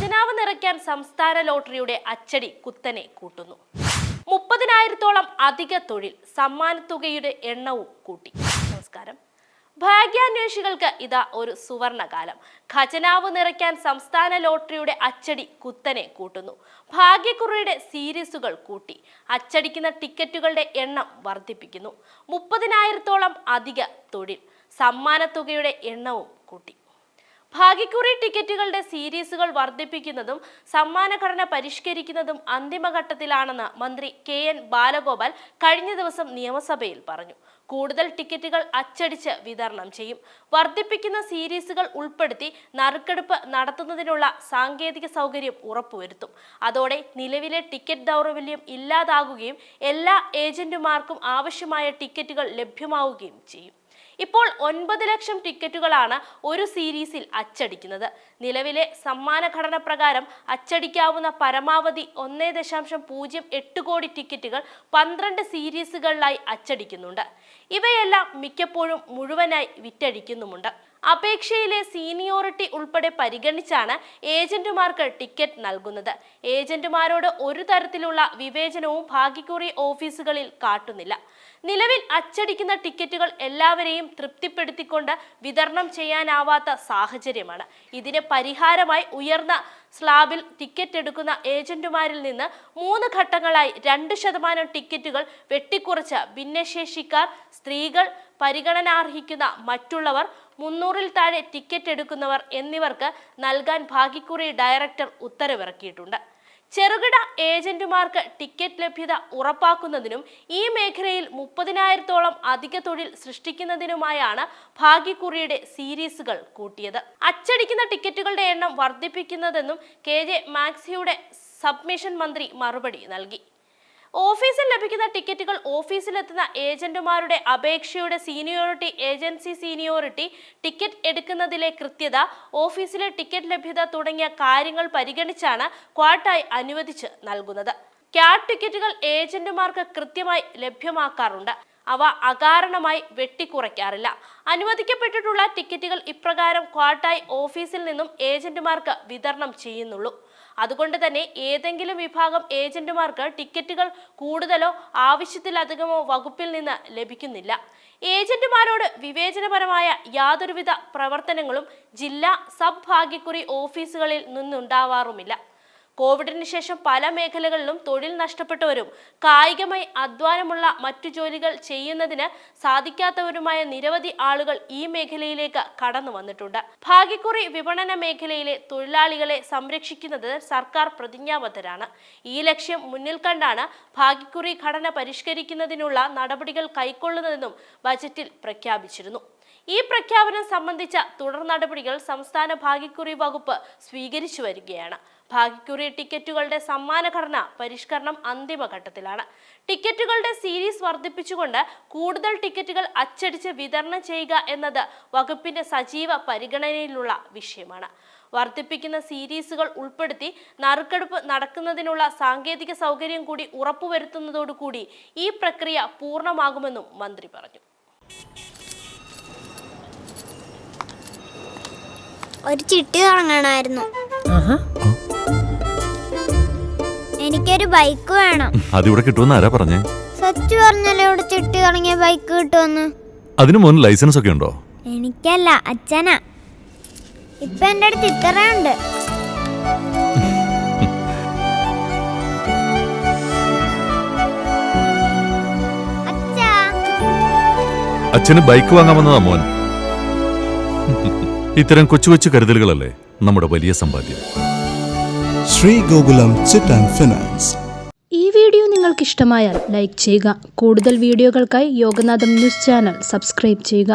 ഖജനാവ് നിറയ്ക്കാൻ സംസ്ഥാന ലോട്ടറിയുടെ അച്ചടി കുത്തനെ കൂട്ടുന്നു. മുപ്പതിനായിരത്തോളം അധിക തൊഴിൽ സമ്മാനത്തുകയുടെ എണ്ണവും കൂട്ടി. നമസ്കാരം. ഭാഗ്യാന്വേഷികൾക്ക് ഇതാ ഒരു സുവർണകാലം. ഖജനാവ് നിറയ്ക്കാൻ സംസ്ഥാന ലോട്ടറിയുടെ അച്ചടി കുത്തനെ കൂട്ടുന്നു. ഭാഗ്യക്കുറിയുടെ സീരീസുകൾ കൂട്ടി. അച്ചടിക്കുന്ന ടിക്കറ്റുകളുടെ എണ്ണം വർദ്ധിപ്പിക്കുന്നു. മുപ്പതിനായിരത്തോളം അധിക തൊഴിൽ സമ്മാനത്തുകയുടെ എണ്ണവും കൂട്ടി. ഭാഗ്യക്കുറി ടിക്കറ്റുകളുടെ സീരീസുകൾ വർദ്ധിപ്പിക്കുന്നതും സമ്മാനഘടന പരിഷ്കരിക്കുന്നതും അന്തിമഘട്ടത്തിലാണെന്ന് മന്ത്രി കെ എൻ ബാലഗോപാൽ കഴിഞ്ഞ ദിവസം നിയമസഭയിൽ പറഞ്ഞു. കൂടുതൽ ടിക്കറ്റുകൾ അച്ചടിച്ച് വിതരണം ചെയ്യും. വർദ്ധിപ്പിക്കുന്ന സീരീസുകൾ ഉൾപ്പെടുത്തി നറുക്കെടുപ്പ് നടത്തുന്നതിനുള്ള സാങ്കേതിക സൗകര്യം ഉറപ്പുവരുത്തും. അതോടെ നിലവിലെ ടിക്കറ്റ് ദൗർബല്യം ഇല്ലാതാകുകയും എല്ലാ ഏജന്റുമാർക്കും ആവശ്യമായ ടിക്കറ്റുകൾ ലഭ്യമാവുകയും ചെയ്യും. ഇപ്പോൾ ഒൻപത് ലക്ഷം ടിക്കറ്റുകളാണ് ഒരു സീരീസിൽ അച്ചടിക്കുന്നത്. നിലവിലെ സമ്മാനഘടന പ്രകാരം അച്ചടിക്കാവുന്ന പരമാവധി ഒന്നേ ദശാംശം പൂജ്യം എട്ട് കോടി ടിക്കറ്റുകൾ പന്ത്രണ്ട് സീരീസുകളിലായി അച്ചടിക്കുന്നുണ്ട്. ഇവയെല്ലാം മിക്കപ്പോഴും മുഴുവനായി വിറ്റഴിക്കുന്നുമുണ്ട്. അപേക്ഷയിലെ സീനിയോറിറ്റി ഉൾപ്പെടെ പരിഗണിച്ചാണ് ഏജന്റുമാർക്ക് ടിക്കറ്റ് നൽകുന്നത്. ഏജന്റുമാരോട് ഒരു തരത്തിലുള്ള വിവേചനവും ഭാഗ്യക്കുറി ഓഫീസുകളിൽ കാട്ടുന്നില്ല. നിലവിൽ അച്ചടിക്കുന്ന ടിക്കറ്റുകൾ എല്ലാവരെയും തൃപ്തിപ്പെടുത്തിക്കൊണ്ട് വിതരണം ചെയ്യാനാവാത്ത സാഹചര്യമാണ്. ഇതിന് പരിഹാരമായി ഉയർന്ന സ്ലാബിൽ ടിക്കറ്റ് എടുക്കുന്ന ഏജന്റുമാരിൽ നിന്ന് മൂന്ന് ഘട്ടങ്ങളായി രണ്ട് ശതമാനം ടിക്കറ്റുകൾ വെട്ടിക്കുറച്ച ഭിന്നശേഷിക്കാർ സ്ത്രീകൾ പരിഗണനാർഹിക്കുന്ന മറ്റുള്ളവർ മുന്നൂറിൽ താഴെ ടിക്കറ്റ് എടുക്കുന്നവർ എന്നിവർക്ക് നൽകാൻ ഭാഗ്യക്കുറി ഡയറക്ടർ ഉത്തരവിറക്കിയിട്ടുണ്ട്. ചെറുകിട ഏജന്റുമാർക്ക് ടിക്കറ്റ് ലഭ്യത ഉറപ്പാക്കുന്നതിനും ഈ മേഖലയിൽ മുപ്പതിനായിരത്തോളം അധിക തൊഴിൽ സൃഷ്ടിക്കുന്നതിനുമായാണ് ഭാഗ്യക്കുറിയുടെ സീരീസുകൾ കൂട്ടിയത്. അച്ചടിക്കുന്ന ടിക്കറ്റുകളുടെ എണ്ണം വർദ്ധിപ്പിക്കുന്നതെന്നും കെ ജെ മാക്സിയുടെ സബ്മിഷൻ മന്ത്രി മറുപടി നൽകി. ഓഫീസിൽ ലഭിക്കുന്ന ടിക്കറ്റുകൾ ഓഫീസിലെത്തുന്ന ഏജന്റുമാരുടെ അപേക്ഷയുടെ സീനിയോറിറ്റി ഏജൻസി സീനിയോറിറ്റി ടിക്കറ്റ് എടുക്കുന്നതിലെ കൃത്യത ഓഫീസിലെ ടിക്കറ്റ് ലഭ്യത തുടങ്ങിയ കാര്യങ്ങൾ പരിഗണിച്ചാണ് ക്വാട്ടായി അനുവദിച്ച് നൽകുന്നത്. ക്യാറ്റ് ടിക്കറ്റുകൾ ഏജന്റുമാർക്ക് കൃത്യമായി ലഭ്യമാക്കാറുണ്ട്. അവ അകാരണമായി വെട്ടിക്കുറയ്ക്കാറില്ല. അനുവദിക്കപ്പെട്ടിട്ടുള്ള ടിക്കറ്റുകൾ ഇപ്രകാരം ക്വാട്ടായി ഓഫീസിൽ നിന്നും ഏജന്റുമാർക്ക് വിതരണം ചെയ്യുന്നുള്ളൂ. അതുകൊണ്ട് തന്നെ ഏതെങ്കിലും വിഭാഗം ഏജന്റുമാർക്ക് ടിക്കറ്റുകൾ കൂടുതലോ ആവശ്യത്തിലധികമോ വകുപ്പിൽ നിന്ന് ലഭിക്കുന്നില്ല. ഏജന്റുമാരോട് വിവേചനപരമായ യാതൊരുവിധ പ്രവർത്തനങ്ങളും ജില്ലാ സബ് ഭാഗ്യക്കുറി ഓഫീസുകളിൽ നിന്നുണ്ടാവാറുമില്ല. കോവിഡിന് ശേഷം പല മേഖലകളിലും തൊഴിൽ നഷ്ടപ്പെട്ടവരും കായികമായി അധ്വാനമുള്ള മറ്റു ജോലികൾ ചെയ്യുന്നതിന് സാധിക്കാത്തവരുമായ നിരവധി ആളുകൾ ഈ മേഖലയിലേക്ക് കടന്നു വന്നിട്ടുണ്ട്. ഭാഗ്യക്കുറി വിപണന മേഖലയിലെ തൊഴിലാളികളെ സംരക്ഷിക്കുന്നത് സർക്കാർ പ്രതിജ്ഞാബദ്ധരാണ്. ഈ ലക്ഷ്യം മുന്നിൽ കണ്ടാണ് ഭാഗ്യക്കുറി ഘടന പരിഷ്കരിക്കുന്നതിനുള്ള നടപടികൾ കൈക്കൊള്ളുന്നതെന്നും ബജറ്റിൽ പ്രഖ്യാപിച്ചിരുന്നു. ഈ പ്രഖ്യാപനം സംബന്ധിച്ച തുടർ നടപടികൾ സംസ്ഥാന ഭാഗ്യക്കുറി വകുപ്പ് സ്വീകരിച്ചു വരികയാണ്. ഭാഗ്യക്കുറി ടിക്കറ്റുകളുടെ സമ്മാനഘടന പരിഷ്കരണം അന്തിമഘട്ടത്തിലാണ്. ടിക്കറ്റുകളുടെ സീരീസ് വർദ്ധിപ്പിച്ചുകൊണ്ട് കൂടുതൽ ടിക്കറ്റുകൾ അച്ചടിച്ച് വിതരണം ചെയ്യുക എന്നത് വകുപ്പിന്റെ സജീവ പരിഗണനയിലുള്ള വിഷയമാണ്. വർദ്ധിപ്പിക്കുന്ന സീരീസുകൾ ഉൾപ്പെടുത്തി നറുക്കെടുപ്പ് നടക്കുന്നതിനുള്ള സാങ്കേതിക സൗകര്യം കൂടി ഉറപ്പുവരുത്തുന്നതോടുകൂടി ഈ പ്രക്രിയ പൂർണമാകുമെന്നും മന്ത്രി പറഞ്ഞു. ഒരു ചിട്ടി തുടങ്ങണമായിരുന്നു. എനിക്കൊരു ബൈക്ക് വേണം. അതിവിടെ കിട്ടുമെന്ന് ആരാ പറഞ്ഞേ? സച്ചു പറഞ്ഞല്ലോ ഇവിടെ ചിട്ടി തുടങ്ങിയ ബൈക്ക് കിട്ടുമെന്ന്. അതിനു മോൻ ലൈസൻസ് ഒക്കെ ഉണ്ടോ? എനിക്കല്ല അച്ഛനാ. ഇപ്പൊ എന്റെ അടുത്ത് ഇത്രയുണ്ട് അച്ഛാ. അച്ഛന് ബൈക്ക് വാങ്ങാൻ വന്നതാ മോൻ. ഇത്തരം കൊച്ചു കൊച്ചു കരുതലുകളല്ലേ നമ്മുടെ വലിയ സമ്പാദ്യം. Shri Gokulam chit and finance. ഈ വീഡിയോ നിങ്ങൾക്ക് ഇഷ്ടമായാൽ ലൈക്ക് ചെയ്യുക. കൂടുതൽ വീഡിയോകൾക്കായി യോഗനാഥം ന്യൂസ് ചാനൽ സബ്സ്ക്രൈബ് ചെയ്യുക.